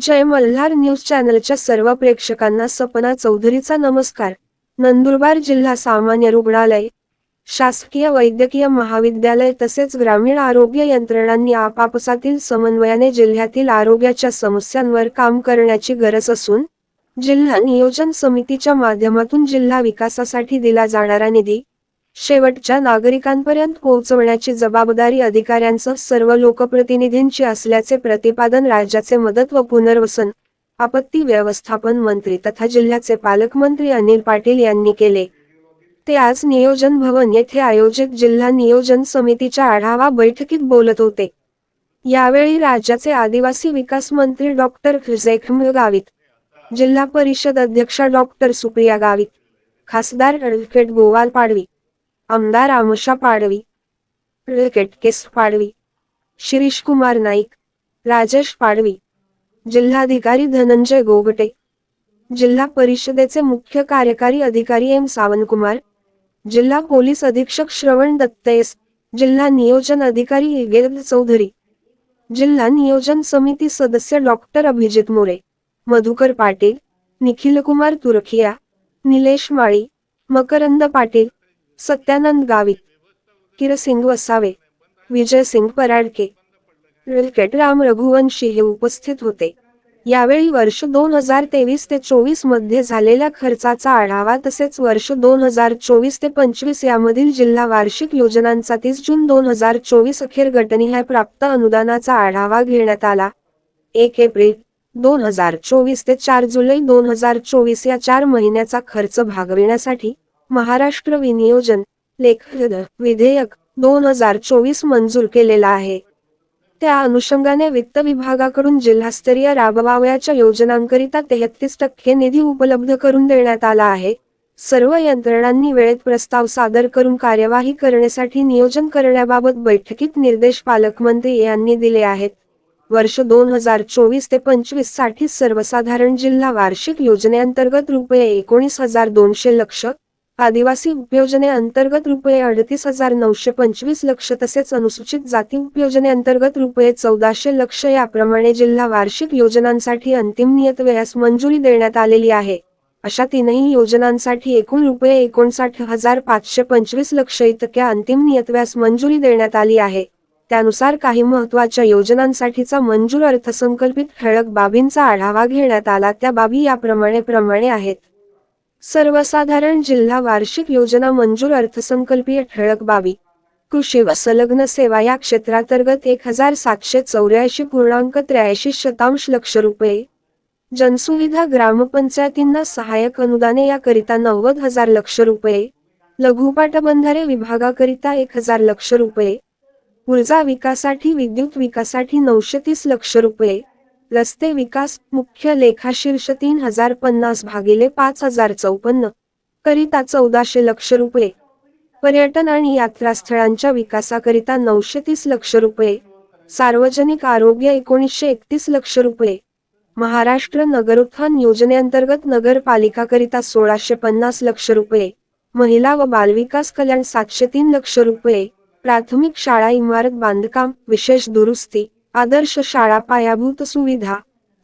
जय Malhar news चॅनलच्या सर्व प्रेक्षकांना सपना चौधरीचा नमस्कार. नंदुरबार जिल्हा सामान्य रुग्णालय. शासकीय वैद्यकीय महाविद्यालय तसेच ग्रामीण आरोग्य यंत्रणांनी आपापसातील समन्वयाने जिल्ह्यातील आरोग्याच्या समस्यांवर काम करण्याची गरज असून जिल्हा नियोजन समितीच्या माध्यमातून जिल्हा विकासासाठी दिला जाणारा निधी शेवटच्या नागरिकांपर्यंत पोहोचवण्याची जबाबदारी अधिकाऱ्यांसह सर्व लोकप्रतिनिधींची असल्याचे प्रतिपादन राज्याचे मदत व पुनर्वसन आपत्ती व्यवस्थापन मंत्री तथा जिल्ह्याचे पालकमंत्री अनिल पाटील यांनी केले. ते आज नियोजन भवन येथे आयोजित जिल्हा नियोजन समितीच्या आढावा बैठकीत बोलत होते. यावेळी राज्याचे आदिवासी विकास मंत्री डॉक्टर जेखम गावित जिल्हा परिषद अध्यक्षा डॉक्टर सुप्रिया गावित खासदार ॲडव्होकेट गोवाल पाडवी आमदार आमुषा पाडवी ॲडव्होकेट केस पाडवी शिरीष कुमार नाईक राजेश पाडवी जिल्हाधिकारी धनंजय गोगटे जिल्हा परिषदेचे मुख्य कार्यकारी अधिकारी एम सावंतकुमार जिल्हा पोलीस अधीक्षक श्रवण दत्तेस जिल्हा नियोजन अधिकारी इगेद चौधरी जिल्हा नियोजन समिती सदस्य डॉक्टर अभिजित मोरे मधुकर पाटील निखिलकुमार तुरखिया निलेश माळी मकरंद पाटील सत्यानंद गावित किरसिंग वसावे विजयसिंग पराडके विलकेट राम रघुवंशी हे उपस्थित होते. यावेळी वर्ष दोन हजार तेवीस ते चोवीसमध्ये झालेल्या खर्चाचा आढावा तसेच वर्ष दोन हजार चोवीस ते पंचवीस यामधील जिल्हा वार्षिक योजनांचा तीस जून दोन हजार चोवीस अखेर गटनिहाय प्राप्त अनुदानाचा आढावा घेण्यात आला. एक एप्रिल दोन हजार चोवीस ते चार जुलै दोन हजार चोवीस या चार महिन्याचा खर्च भागविण्यासाठी महाराष्ट्र विनियोजन लेख विधेयक दोन हजार चोवीस मंजूर केलेला आहे. त्या अनुषंगाने वित्त विभागाकडून जिल्हास्तरीय राबवावयाच्या योजनांकरिता तेहतीस टक्के निधी उपलब्ध करून देण्यात आला आहे. सर्व यंत्रणांनी वेळेत प्रस्ताव सादर करून कार्यवाही करण्यासाठी नियोजन करण्याबाबत बैठकीत निर्देश पालकमंत्री यांनी दिले आहेत. वर्ष दोन हजार चोवीस ते पंचवीससाठी सर्वसाधारण जिल्हा वार्षिक योजनेअंतर्गत रुपये एकोणीस हजार दोनशे लक्ष आदिवासी उपयोजनेअंतर्गत रुपये अडतीस हजार नऊशे पंचवीस लक्ष तसेच अनुसूचित जाती उपयोजनेअंतर्गत रुपये चौदाशे लक्ष याप्रमाणे जिल्हा वार्षिक योजनांसाठी अंतिम नियतव्यास मंजुरी देण्यात आलेली आहे. अशा तीनही योजनांसाठी एकूण रुपये एकोणसाठ हजार पाचशे पंचवीस लक्ष इतक्या अंतिम नियतव्यास मंजुरी देण्यात आली आहे. त्यानुसार काही महत्त्वाच्या योजनांसाठीचा मंजूर अर्थसंकल्पित ठळक बाबींचा आढावा घेण्यात आला. त्या बाबी याप्रमाणे प्रमाणे आहेत. सर्वसाधारण जिल्हा वार्षिक योजना मंजूर अर्थसंकल्पीय ठळक बावी कृषी व संलग्न सेवा या क्षेत्रांतर्गत एक हजार सातशे चौऱ्याऐंशी पूर्णांक त्र्याऐंशी शतांश लक्ष रुपये. जनसुविधा ग्रामपंचायतींना सहाय्यक अनुदाने याकरिता नव्वद हजार लक्ष रुपये. लघुपाटबंधारे विभागाकरिता एक हजार लक्ष रुपये. ऊर्जा विकासाठी विद्युत विकासाठी नऊशे तीस लक्ष रुपये. रस्ते विकास मुख्य लेखाशीर्ष तीन हजार पन्नास भागिले पाच हजार चौपन्न करिता चौदाशे लक्ष रुपये. पर्यटन आणि यात्रास्थळांच्या विकासाकरिता नऊशे तीस लक्ष रुपये. सार्वजनिक आरोग्य एकोणीसशे एकतीस लक्ष रुपये. महाराष्ट्र नगरोत्थान योजनेअंतर्गत नगरपालिकाकरिता सोळाशे पन्नास लक्ष रुपये. महिला व बालविकास कल्याण सातशे तीन लक्ष रुपये. प्राथमिक शाळा इमारत बांधकाम विशेष दुरुस्ती. आदर्श शाळा पायाभूत सुविधा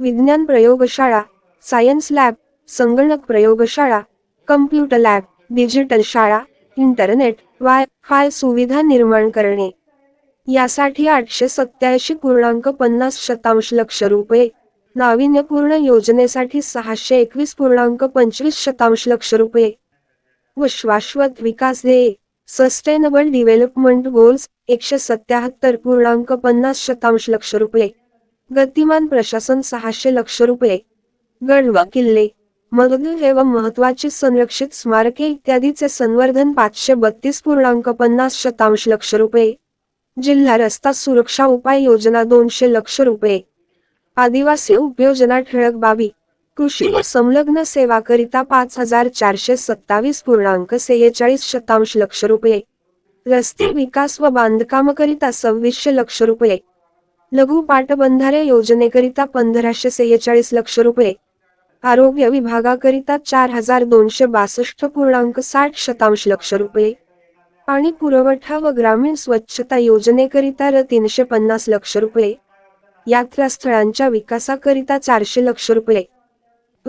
विज्ञान प्रयोगशाळा सायन्स लॅब संगणक प्रयोगशाळा कम्प्युटर लॅब डिजिटल शाळा इंटरनेट वाय फाय सुविधा निर्माण करणे. यासाठी आठशे सत्याऐंशी पूर्णांक पन्नास शतांश लक्ष रुपये नाविन्यपूर्ण योजनेसाठी सहाशे एकवीस पूर्णांक पंचवीस शतांश लक्ष रुपये. व शाश्वत विकास ध्येय. सस्टेनेबल डेव्हलपमेंट गोल्स एकशे सत्याहत्तर पूर्णांक पन्नास शतांश लक्ष रुपये. गतिमान प्रशासन सहाशे लक्ष रुपये. गड व किल्ले. मगध एवं महत्वाची संरक्षित स्मारके इत्यादीचे संवर्धन पाचशे बत्तीस पूर्णांक पन्नास शतांश लक्ष रुपये. जिल्हा रस्ता सुरक्षा उपाय योजना दोनशे लक्ष रुपये. आदिवासी उपयोजना ठळक बाबी. कृषी व संलग्न सेवा करिता पाच हजार चारशे सत्तावीस पूर्णांक सेहेचाळीस शतांश लक्ष रुपये. रस्ते विकास व बांधकामकरिता सव्वीसशे लक्ष रुपये. लघु पाटबंधारे योजनेकरिता पंधराशे सेहेचाळीस लक्ष रुपये. आरोग्य विभागाकरिता चार हजार दोनशे बासष्ट पूर्णांक साठ शतांश लक्ष रुपये. पाणी पुरवठा व ग्रामीण स्वच्छता योजनेकरिता र तीनशे पन्नास लक्ष रुपये. यात्रास्थळांच्या विकासाकरिता चारशे लक्ष रुपये.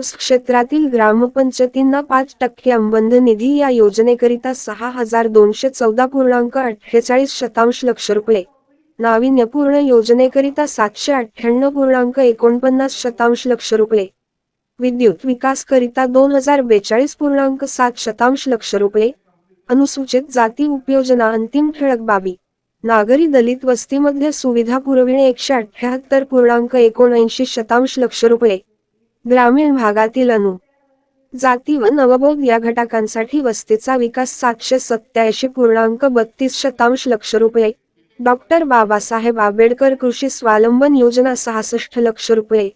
क्षेत्रातील ग्रामपंचायतींना पाच टक्के अंबंध निधी या योजनेकरिता सहा हजार दोनशे चौदा पूर्णांक अठ्ठेचाळीस शतांश लक्ष रुपये. नाविन्यपूर्ण योजनेकरिता सातशे अठ्ठ्याण्णव पूर्णांक एकोणपन्नास शतांश लक्ष रुपये. विद्युत विकासकरिता दोन हजार बेचाळीस पूर्णांक सात शतांश लक्ष रुपये. अनुसूचित जाती उपयोजना अंतिम ठळक बाबी. नागरी दलित वस्तीमध्ये सुविधा पुरविणे एकशे अठ्ठ्याहत्तर पूर्णांक एकोणऐंशी शतांश लक्ष रुपये. ग्रामीण भागातील अनु. जाती व नवबोध या घटकांसाठी वस्तीचा विकास सातशे सत्याऐंशी पूर्णांक बत्तीस शतांश लक्ष रुपये. डॉक्टर बाबासाहेब आंबेडकर कृषी स्वावलंबन योजना सहासष्ट लक्ष रुपये.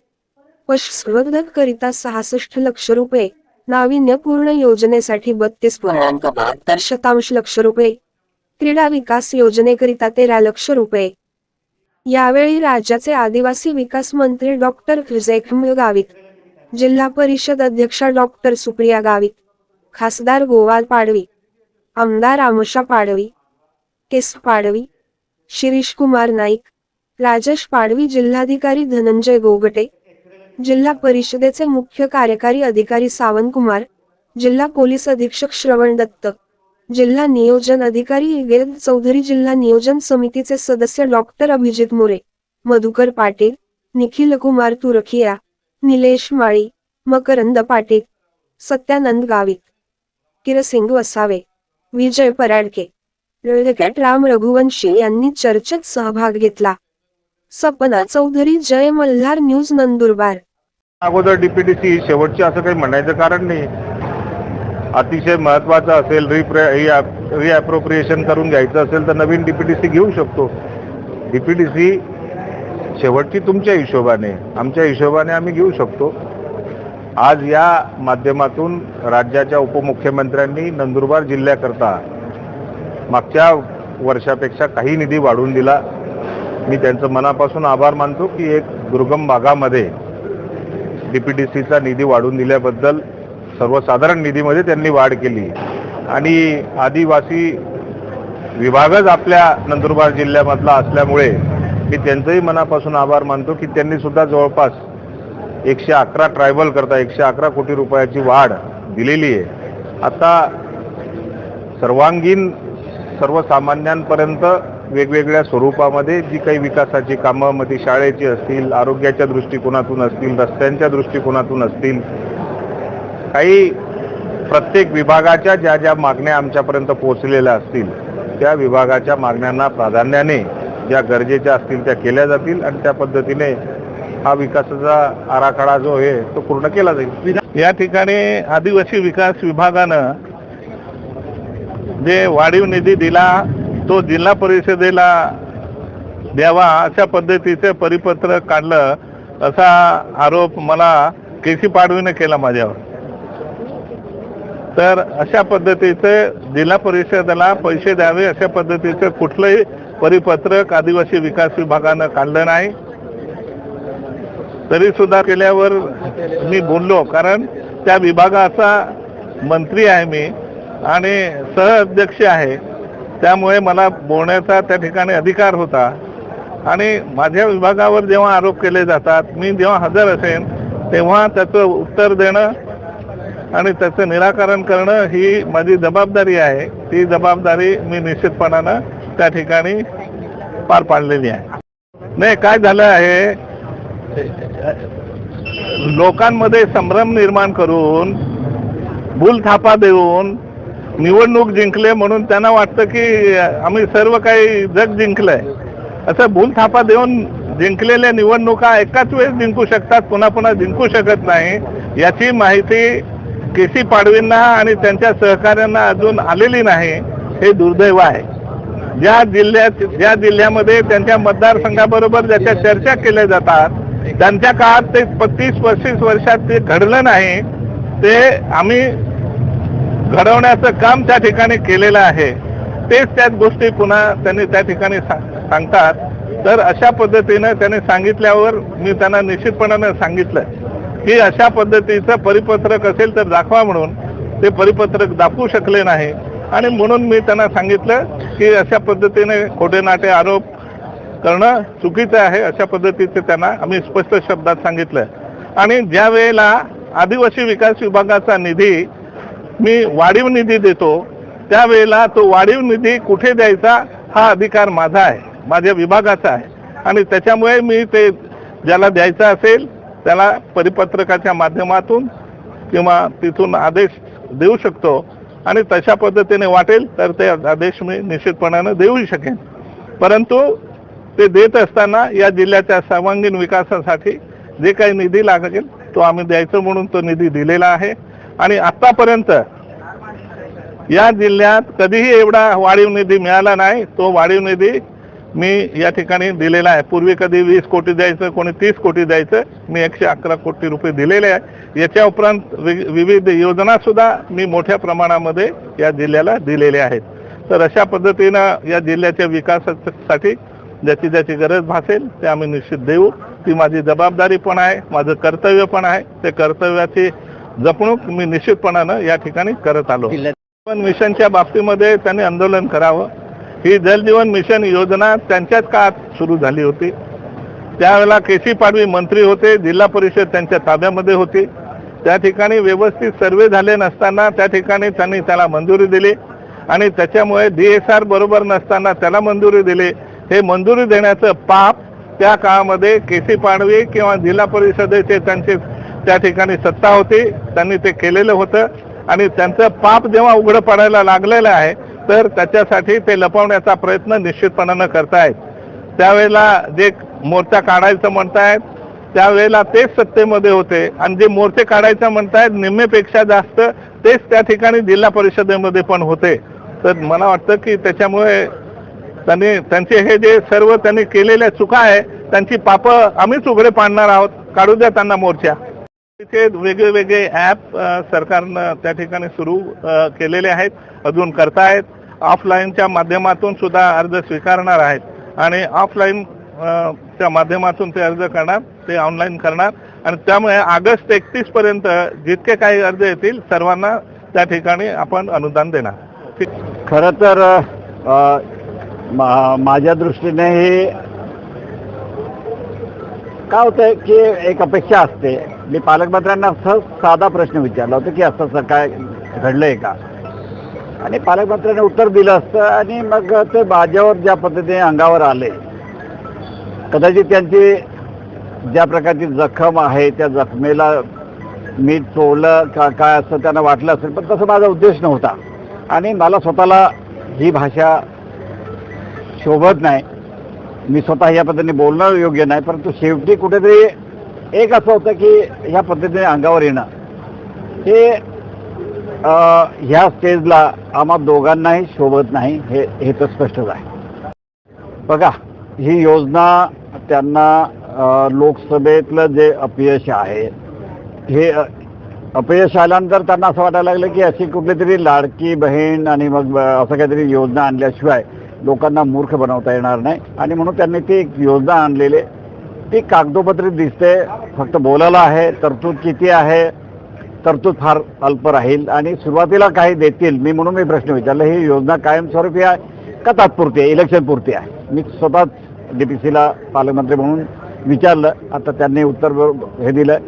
पशुसंवर्धक करिता सहासष्ट लक्ष रुपये. नाविन्यपूर्ण योजनेसाठी बत्तीस पूर्णांक बहात्तर शतांश लक्ष रुपये. क्रीडा विकास योजनेकरिता तेरा लक्ष रुपये. यावेळी राज्याचे आदिवासी विकास मंत्री डॉक्टर विजय गावित. जिल्हा परिषद अध्यक्षा डॉक्टर सुप्रिया गावित खासदार गोवाल पाडवी आमदार आमुषा पाडवी केस पाडवी शिरीष कुमार नाईक राजेश पाडवी जिल्हाधिकारी धनंजय गोगटे जिल्हा परिषदेचे मुख्य कार्यकारी अधिकारी सावंतकुमार जिल्हा पोलीस अधीक्षक श्रवण दत्त जिल्हा नियोजन अधिकारी वेद चौधरी जिल्हा नियोजन समितीचे सदस्य डॉक्टर अभिजित मोरे मधुकर पाटील निखिल कुमार तुरखिया निलेश माळी मकरंद पाटील सत्यानंद गावित किरसिंग वसावे विजय पराडके ॲडव्होकेट राम रघुवंशी यांनी चर्चेत सहभाग घेतला. सपना चौधरी जय मल्हार न्यूज नंदुरबार. अगोदर डीपीडीसी शेवटची असं काही म्हणायचं कारण नाही. अतिशय महत्वाचं असेल रिप्रे रिअप्रोप्रिएशन करून घ्यायचं असेल तर नवीन डीपीडीसी घेऊ शकतो. डीपीडीसी शेवटची तुमच्या हिशोबाने आमच्या हिशोबाने आम्ही घेऊ शकतो. आज या माध्यमातून राज्याच्या उपमुख्यमंत्र्यांनी नंदुरबार जिल्ह्याकरता मागच्या वर्षापेक्षा काही निधी वाढवून दिला. मी त्यांचं मनापासून आभार मानतो की एक दुर्गम भागामध्ये डी पी डी सीचा निधी वाढवून दिल्याबद्दल सर्वसाधारण निधीमध्ये त्यांनी वाढ केली. आणि आदिवासी विभागच आपल्या नंदुरबार जिल्ह्यामधला असल्यामुळे मी त्यांचंही मनापासून आभार मानतो की त्यांनी सुद्धा जवळपास एकशे अकरा ट्रायबल करता एकशे अकरा कोटी रुपयाची वाढ दिलेली आहे. आता सर्वांगीण सर्वसामान्यांपर्यंत वेगवेगळ्या स्वरूपामध्ये जी काही विकासाची कामं मग ती शाळेची असतील आरोग्याच्या दृष्टिकोनातून असतील रस्त्यांच्या दृष्टिकोनातून असतील काही प्रत्येक विभागाच्या ज्या ज्या मागण्या आमच्यापर्यंत पोहोचलेल्या असतील त्या विभागाच्या मागण्यांना प्राधान्याने ज्या गरजेच्या असतील त्या केल्या जातील आणि त्या पद्धतीने हा विकासाचा आराखडा जो आहे तो पूर्ण केला जाईल. या ठिकाणी आदिवासी विकास विभागानं जे वाढीव निधी दिला तो जिल्हा परिषदेला द्यावा अशा पद्धतीचे परिपत्र काढलं असा आरोप मला केसी पाडवीने केला माझ्यावर. तर अशा पद्धतीचे जिल्हा परिषदेला पैसे द्यावे अशा पद्धतीचं कुठलंही परिपत्रक आदिवासी विकास विभागानं काढलं नाही. तरी सुद्धा केल्यावर मी बोललो कारण त्या विभागाचा मंत्री आहे मी आणि सहअध्यक्ष आहे. त्यामुळे मला बोलण्याचा त्या ठिकाणी अधिकार होता. आणि माझ्या विभागावर जेव्हा आरोप केले जातात मी जेव्हा हजर असेन तेव्हा त्याचं उत्तर देणं आणि त्याचं निराकरण करणं ही माझी जबाबदारी आहे. ती जबाबदारी मी निश्चितपणानं त्या ठिकाणी पार पाडलेली आहे. नाही काय झालं आहे? लोकांमध्ये संभ्रम निर्माण करून भूलथापा देऊन निवडणूक जिंकले म्हणून त्यांना वाटतं की आम्ही सर्व काही जग जिंकलंय. असं भूलथापा देऊन जिंकलेल्या निवडणुका एकाच वेळेस जिंकू शकतात पुन्हा पुन्हा जिंकू शकत नाही याची माहिती के सी पाडवींना आणि त्यांच्या सहकाऱ्यांना अजून आलेली नाही हे दुर्दैव आहे. ज्या जिल्ह्यात ज्या जिल्ह्यामध्ये त्यांच्या मतदारसंघाबरोबर ज्याच्या चर्चा केल्या जातात त्यांच्या काळात ते पस्तीस पस्तीस वर्षात ते घडलं नाही. ते आम्ही घडवण्याचं काम त्या ठिकाणी केलेलं आहे. तेच त्याच गोष्टी पुन्हा त्यांनी त्या ठिकाणी सांगतात. तर अशा पद्धतीनं त्यांनी सांगितल्यावर मी त्यांना निश्चितपणानं सांगितलं की अशा पद्धतीचं परिपत्रक असेल तर दाखवा म्हणून. ते परिपत्रक दाखवू शकले नाही. आणि म्हणून मी त्यांना सांगितलं की अशा पद्धतीने खोटे नाटे आरोप करणं चुकीचं आहे अशा पद्धतीचे त्यांना आम्ही स्पष्ट शब्दात सांगितलं. आणि ज्या वेळेला आदिवासी विकास विभागाचा निधी मी वाढीव निधी देतो त्यावेळेला तो वाढीव निधी कुठे द्यायचा हा अधिकार माझा आहे माझ्या विभागाचा आहे. आणि त्याच्यामुळे मी ते ज्याला द्यायचा असेल त्याला परिपत्रकाच्या माध्यमातून किंवा तिथून आदेश देऊ शकतो आणि तशा पद्धतीने वाटेल तर ते आदेश मी निश्चितपणानं देऊही शकेन. परंतु ते देत असताना या जिल्ह्याच्या सर्वांगीण विकासासाठी जे काही निधी लागेल तो आम्ही द्यायचं म्हणून तो निधी दिलेला आहे. आणि आतापर्यंत या जिल्ह्यात कधीही एवढा वाढीव निधी मिळाला नाही तो वाढीव निधी मी या ठिकाणी दिलेला आहे. पूर्वी कधी वीस कोटी द्यायचं कोणी तीस कोटी द्यायचं मी एकशे अकरा कोटी रुपये दिलेले आहे. याच्या उपरांत विविध योजना सुद्धा मी मोठ्या प्रमाणामध्ये या जिल्ह्याला दिलेल्या आहेत. तर अशा पद्धतीनं या जिल्ह्याच्या विकासासाठी ज्याची ज्याची गरज भासेल ते आम्ही निश्चित देऊ. ती माझी जबाबदारी पण आहे माझं कर्तव्य पण आहे. ते कर्तव्याची जपणूक मी निश्चितपणानं या ठिकाणी करत आलो. पण मिशनच्या बाबतीमध्ये त्यांनी आंदोलन करावं. ही जल जीवन मिशन योजना त्यांच्याच काळात सुरू झाली होती. त्यावेळेला केसी पाडवी मंत्री होते जिल्हा परिषद त्यांच्या ताब्यामध्ये होती. त्या ठिकाणी व्यवस्थित सर्वे झाले नसताना त्या ठिकाणी त्यांनी त्याला मंजुरी दिली आणि त्याच्यामुळे डी एस आर बरोबर नसताना त्याला मंजुरी दिली. हे मंजुरी देण्याचं पाप त्या काळामध्ये केसी पाडवी किंवा जिल्हा परिषदेचे त्यांचे त्या ठिकाणी सत्ता होती त्यांनी ते केलेलं होतं. आणि त्यांचं पाप जेव्हा उघडं पडायला लागलेलं आहे तर त्याच्यासाठी ते लपवण्याचा प्रयत्न निश्चितपणानं करतायत. त्यावेळेला जे मोर्चा काढायचं म्हणतायत त्यावेळेला तेच सत्तेमध्ये होते. आणि जे मोर्चे काढायचं म्हणतायत निम्मेपेक्षा जास्त तेच त्या ठिकाणी जिल्हा परिषदेमध्ये पण होते. तर मला वाटतं की त्याच्यामुळे त्यांनी त्यांचे हे जे सर्व त्यांनी केलेल्या चुका आहे त्यांची पापं आम्हीच उघडे पाडणार आहोत. काढू द्या त्यांना मोर्चा. तिथे वेगळे वेगळे ॲप सरकारनं त्या ठिकाणी सुरू केलेले आहेत अजून करतायत. ऑफलाईनच्या माध्यमातून सुद्धा अर्ज स्वीकारणार आहेत. आणि ऑफलाईन च्या माध्यमातून ते अर्ज करणार ते ऑनलाईन करणार. आणि त्यामुळे ऑगस्ट एकतीस पर्यंत जितके काही अर्ज येतील सर्वांना त्या ठिकाणी आपण अनुदान देणार. ठीक खरं तर माझ्या दृष्टीने हे काय होतंय की एक अपेक्षा असते. मी पालकमंत्र्यांना सहज साधा प्रश्न विचारला होता की असं असं काय घडलंय का? आणि पालकमंत्र्यांनी उत्तर दिलं असतं आणि मग ते माझ्यावर ज्या पद्धतीने अंगावर आले कदाचित त्यांची ज्या प्रकारची जखम आहे त्या जखमेला मीठ चोळलं का काय असं त्यांना वाटलं असेल पण तसं माझा उद्देश नव्हता. आणि मला स्वतःला ही भाषा शोभत नाही. मी स्वतः या पद्धतीने बोलणं योग्य नाही परंतु शेवटी कुठेतरी एक असं होतं की ह्या पद्धतीने अंगावर येणं. हे ह्या स्टेजला आम्हा दोघांनाही शोभत नाही हे हे तर स्पष्टच आहे. बघा ही योजना त्यांना लोकसभेतलं जे अपयश आहे हे अपयश आल्यानंतर त्यांना असं वाटायला लागलं की अशी कुठली तरी लाडकी बहीण आणि मग असं काहीतरी योजना आणल्याशिवाय लोकांना मूर्ख बनवता येणार नाही. आणि म्हणून त्यांनी ती एक योजना आणलेली ती कागदोपत्री दिसते फक्त बोलायला आहे तरतूद किती आहे तरतूद फार अल्प राहील आणि सुरुवातीला काही देतील मी म्हणून मी प्रश्न विचारला ही योजना कायमस्वरूपी आहे का तात्पुरती आहे इलेक्शन पुरती आहे? मी स्वतःच डी पी सीला पालकमंत्री म्हणून विचारलं आता त्यांनी उत्तर हे दिलं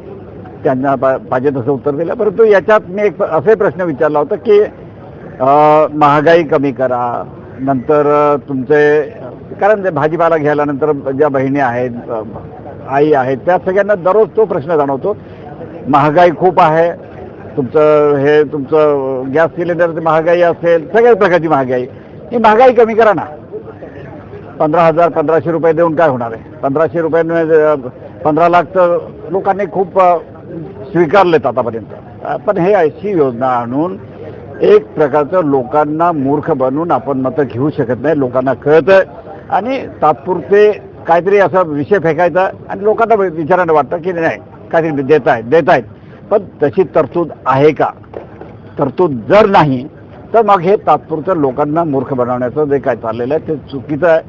त्यांना पा- पाहिजे तसं उत्तर दिलं परंतु याच्यात मी एक असे प्रश्न विचारला होता की महागाई कमी करा नंतर तुमचे कारण ते भाजीपाला घ्यायला नंतर ज्या बहिणी आहेत आई आहेत त्या सगळ्यांना दररोज तो प्रश्न जाणवतो महागाई खूप आहे तुमचं हे तुमचं गॅस सिलेंडरची महागाई असेल सगळ्याच प्रकारची महागाई. ही महागाई कमी करा ना. पंधरा हजार पंधराशे रुपये देऊन काय होणार आहे? पंधराशे रुपयांमुळे पंधरा लाख तर लोकांनी खूप स्वीकारलेत आतापर्यंत. पण हे अशी योजना आणून एक प्रकारचं लोकांना मूर्ख बनवून आपण मतं घेऊ शकत नाही लोकांना कळतं आणि तात्पुरते काहीतरी असा विषय फेकायचा आणि लोकांना विचारायला वाटतं की नाही काहीतरी देत आहेत देत आहेत पण तशी तरतूद आहे का? तरतूद जर नाही तर मग हे तात्पुरतं लोकांना मूर्ख बनवण्याचं जे काय चाललेलं आहे ते चुकीचं आहे.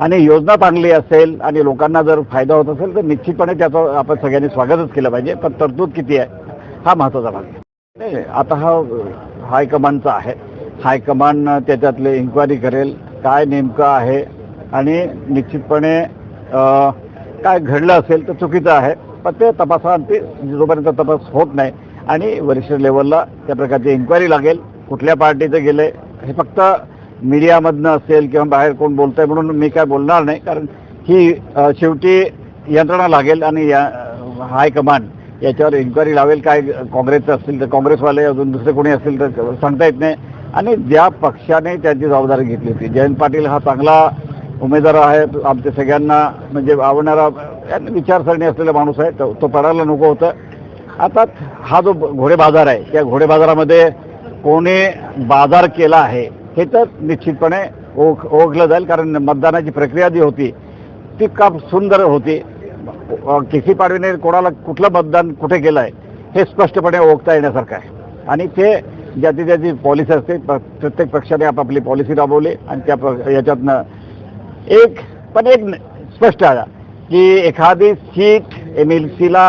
आणि योजना चांगली असेल आणि लोकांना जर फायदा होत असेल तर निश्चितपणे त्याचं आपण सगळ्यांनी स्वागतच केलं पाहिजे. पण तरतूद किती आहे हा महत्त्वाचा भाग आहे. नाही, आता हा हायकमांडचा आहे. हायकमांड त्याच्यातले इन्क्वायरी करेल काय नेमकं आहे आणि निश्चितपणे काय घडलं असेल तर चुकीचं आहे. पण ते तपासाअंती जोपर्यंत तपास होत नाही आणि वरिष्ठ लेवलला त्या प्रकारची इन्क्वायरी लागेल कुठल्या पार्टीचं गेले हे फक्त मीडियामधनं असेल किंवा बाहेर कोण बोलतंय म्हणून मी काय बोलणार नाही. कारण ही शेवटी यंत्रणा लागेल आणि या हायकमांड याच्यावर इन्क्वायरी लावेल. काय काँग्रेसचं असतील तर काँग्रेसवाले अजून दुसरे कोणी असतील तर सांगता येत नाही. आणि ज्या पक्षाने त्याची जबाबदारी घेतली होती जयंत पाटील हा चांगला उमेदवार आहे आमच्या सगळ्यांना म्हणजे आवडणारा विचारसरणी असलेला माणूस आहे तो तो पडायला नको होतं. आता हा जो घोडे बाजार आहे त्या घोडे बाजारामध्ये कोणी बाजार केला आहे हे तर निश्चितपणे ओख ओळखलं जाईल कारण मतदानाची प्रक्रिया जी होती ती का सुंदर होती. केसी पाडवीने कोणाला कुठलं मतदान कुठे केलं आहे हे स्पष्टपणे ओळखता येण्यासारखं आहे. आणि ते ज्याची ज्याची पॉलिसी असते प्रत्येक पक्षाने आपापली पॉलिसी राबवली आणि त्या याच्यातनं एक पण एक स्पष्ट आला की एखादी सीट एम एल सीला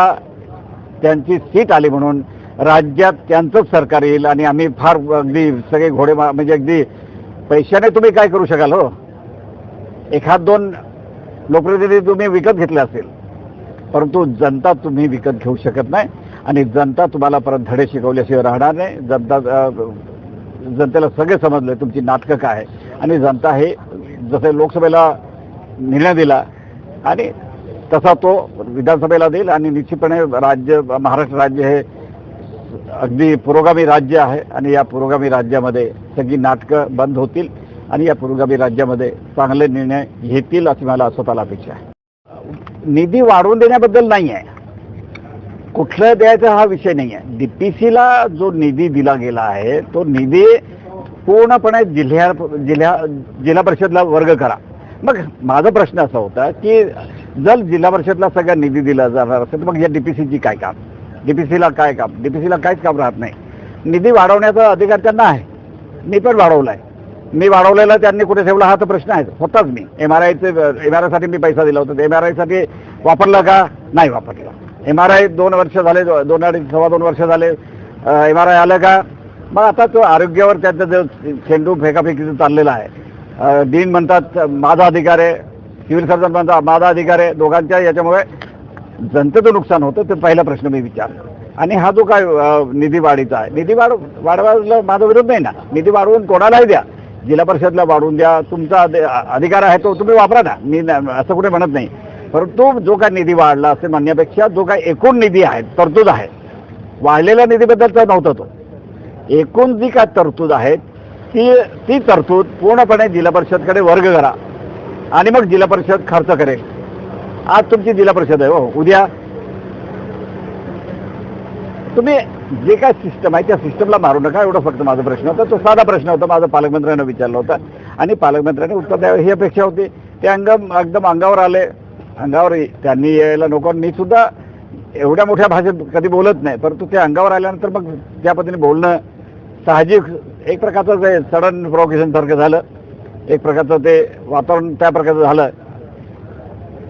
त्यांची सीट आली म्हणून राज्यात त्यांचंच सरकार येईल आणि आम्ही फार अगदी सगळे घोडे म्हणजे अगदी पैशाने तुम्ही काय करू शकाल हो? एखाद दोन लोकप्रतिनिधी तुम्ही विकत घेतले असेल परंतु जनता तुम्ही विकत घेऊ शकत नाही आणि जनता तुम्हाला परत धडे शिकवल्याशिवाय राहणार नाही. जनता जनतेला सगळे समजलं तुमची नाटकं काय आहे. आणि जनता हे जसे लोकसभेला निर्णय दिला आणि तसा तो विधानसभेला देईल आणि निश्चितपणे राज्य महाराष्ट्र राज्य हे अगदी पुरोगामी राज्य आहे आणि या पुरोगामी राज्यामध्ये सगळी नाटकं बंद होतील आणि या पुरोगामी राज्यामध्ये चांगले निर्णय घेतील अशी मला स्वतःला अपेक्षा आहे. निधी वाढवून देण्याबद्दल नाही आहे. कुठलं द्यायचा हा विषय नाही आहे. डी पी सीला जो निधी दिला गेला आहे तो निधी पूर्णपणे जिल्ह्या जिल्ह्या जिल्हा परिषदला वर्ग करा. मग माझा प्रश्न असा होता की जर जिल्हा परिषदला सगळा निधी दिला जाणार असेल तर मग या डीपीसीची काय काम? डीपीसीला काय काम? डीपीसीला काहीच काम राहत नाही. निधी वाढवण्याचा अधिकार त्यांना आहे. मी पण वाढवला आहे मी वाढवलेला त्यांनी कुठे ठेवला हा तर प्रश्न आहे. होताच मी. एम आर आयचे एम आर आयसाठी मी पैसा दिला होता. एम आर आयसाठी वापरला का? नाही वापरला. एम आर आय दोन वर्ष झाले दोन अडीच सव्वा दोन वर्ष झाले. एम आर आय आलं का? मग आता तो आरोग्यावर त्याचा जो चेंडू फेकाफेकीचं चाललेला आहे. डीन म्हणतात माझा अधिकार आहे सिव्हिल सर्जन म्हणतात माझा अधिकार आहे दोघांच्या याच्यामुळे जनतेचं नुकसान होतं ते पहिला प्रश्न मी विचारला. आणि हा जो काय निधी वाढीचा आहे निधी वाढ वाढवायला माझा विरोध नाही ना. निधी वाढवून कोणालाही द्या. जिल्हा परिषदला वाढवून द्या तुमचा अधिकार आहे तो तुम्ही वापरा ना. मी असं कुठे म्हणत नाही. परंतु जो काय निधी वाढला असे म्हणण्यापेक्षा जो काय एकूण निधी आहे तरतूद आहे वाढलेल्या निधीबद्दलचा नव्हता तो. एकूण जी काय तरतूद आहे ती ती तरतूद पूर्णपणे जिल्हा परिषदकडे वर्ग करा. आणि मग जिल्हा परिषद खर्च करेल. आज तुमची जिल्हा परिषद आहे हो उद्या. तुम्ही जे काय सिस्टम आहे त्या सिस्टमला मारू नका एवढा फक्त माझा प्रश्न होता. तो साधा प्रश्न होता माझा पालकमंत्र्यांना विचारला होता. आणि पालकमंत्र्यांनी उत्तर द्यावं ही अपेक्षा होती. ते अंगम एकदम अंगावर आले. अंगावर त्यांनी यायला नको मी सुद्धा एवढ्या मोठ्या भाषेत कधी बोलत नाही परंतु ते अंगावर आल्यानंतर मग त्या पद्धतीने बोलणं साहजिक एक प्रकारचं ते सडन प्रोकेशन सारखं झालं एक प्रकारचं ते वातावरण त्या प्रकारचं झालं.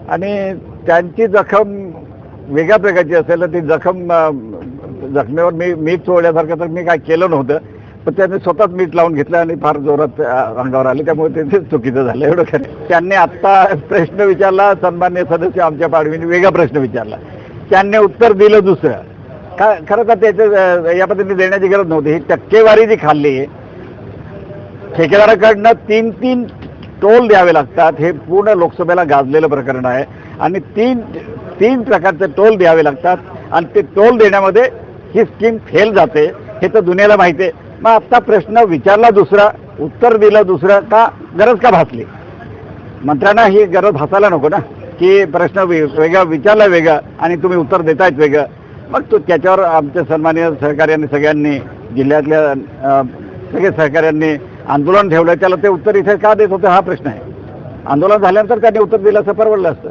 आणि त्यांची जखम वेगळ्या प्रकारची असेल तर ती जखम जखमेवर मी मीठ चोळल्यासारखं तर मी काय केलं नव्हतं पण त्यांनी स्वतःच मीठ लावून घेतलं आणि फार जोरात अंगावर आले त्यामुळे ते चुकीचं झालं एवढं. त्यांनी आत्ता प्रश्न विचारला सन्मान्य सदस्य आमच्या पाडवीने वेगळा प्रश्न विचारला. त्यांनी उत्तर दिलं दुसरं. का खरं तर त्याचं या पद्धतीने देण्याची गरज नव्हती. ही टक्केवारी जी खाल्ली ठेकेदाराकडनं तीन तीन टोल द्यावे लागतात. हे पूर्ण लोकसभेला गाजलेलं प्रकरण आहे. आणि तीन तीन प्रकारचे टोल द्यावे लागतात. आणि ते टोल देण्यामध्ये ही स्कीम फेल जाते. हे तर दुनियाला माहिती आहे. मग आत्ता प्रश्न विचारला दुसरा उत्तर दिलं दुसरं का गरज का भासली? मंत्र्यांना ही गरज भासायला नको ना. की प्रश्न वेगळा विचारला वेगळा आणि तुम्ही उत्तर देतायत वेगळं. मग तो त्याच्यावर आमच्या सन्मान्य सहकार्यांनी सगळ्यांनी जिल्ह्यातल्या सगळे सहकार्यांनी आंदोलन ठेवलं. त्याला ते उत्तर इथे का देत होते हा प्रश्न आहे. आंदोलन झाल्यानंतर त्यांनी उत्तर दिलं असं परवडलं असतं.